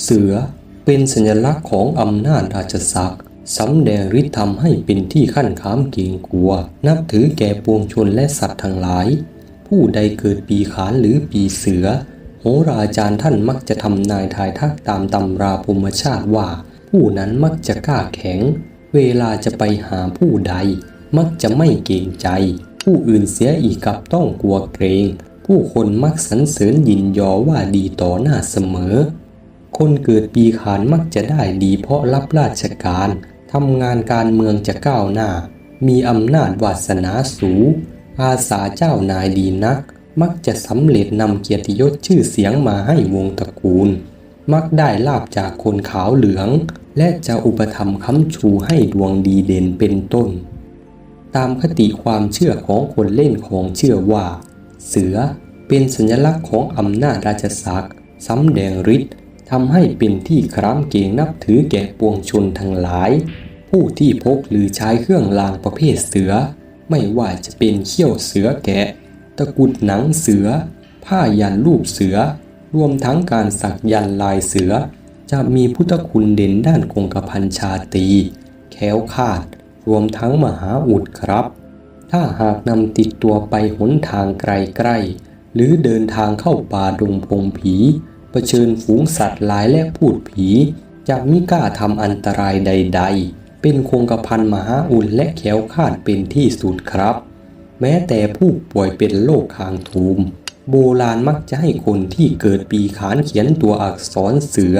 เสือเป็นสัญลักษณ์ของอำนาจราชศักดิ์สำแดงฤทธิ์ทำให้เป็นที่ขั้นขามเกรงกลัว นับถือแก่ปวงชนและสัตว์ทั้งหลาย ผู้ใดเกิดปีขานหรือปีเสือ โหราจารย์ท่านมักจะทำนายทายทักตามตำราภูมิชาติว่า ผู้นั้นมักจะกล้าแข็ง เวลาจะไปหาผู้ใด มักจะไม่เกรงใจ ผู้อื่นเสียอีกกับต้องกลัวเกรง ผู้คนมักสรรเสริญยินยอว่าดีต่อหน้าเสมอ คนเกิดปีขานมักจะได้ดีเพราะรับราชการทำงานการเมืองจะก้าวหน้า มีอำนาจวาสนาสูงอาสาเจ้านายดีนัก มักจะสำเร็จนำเกียรติยศชื่อเสียงมาให้วงตระกูล มักได้ลาบจากคนขาวเหลือง และจะอุปถัมค้ำชูให้ดวงดีเด่นเป็นต้น ตามคติความเชื่อของคนเล่นของเชื่อว่า เสือเป็นสัญลักษณ์ของอำนาจราชศักดิ์สำแดงฤทธิ์ ทำให้เป็นที่คร้ามเกรงนับถือแก่ปวงชนทั้งหลาย ผู้ที่พกหรือใช้เครื่องรางประเภทเสือ ไม่ว่าจะเป็นเขี้ยวเสือแกะ ตะกุดหนังเสือ ผ้ายันรูปเสือ รวมทั้งการสักยันลายเสือ จะมีพุทธคุณเด่นด้านคงกระพันชาตี แค้วคาด รวมทั้งมหาอุดครับ ถ้าหากนำติดตัวไปหนทางไกลๆหรือเดินทางเข้าป่าดงพงผี เผชิญฝูงสัตว์หลายและพูดผีจะมิกล้าทำอันตรายใด ๆ เป็นคงกระพันมหาอุ่นและแขวคาดเป็นที่สุดครับ แม้แต่ผู้ป่วยเป็นโรคคางทูม โบราณมักจะให้คนที่เกิดปีขานเขียนตัวอักษรเสือ